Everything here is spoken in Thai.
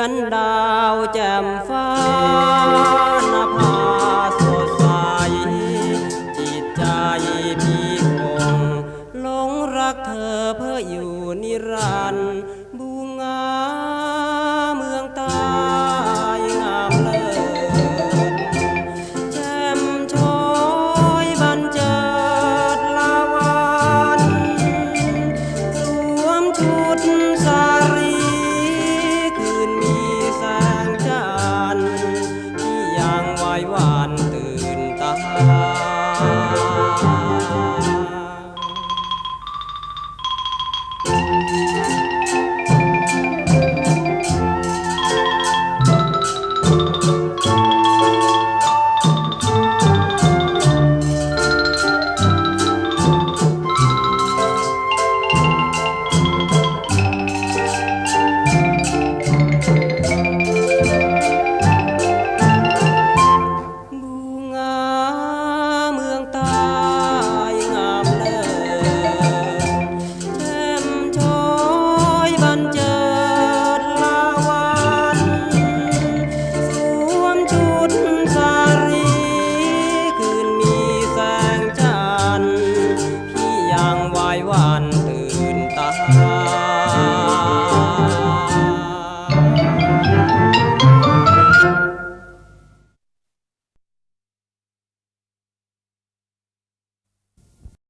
มือนดาวแจ่มฟ้านภาสดใสจิตใจพี่คงหลงรักเธอเพื่ออยู่นิรันดร์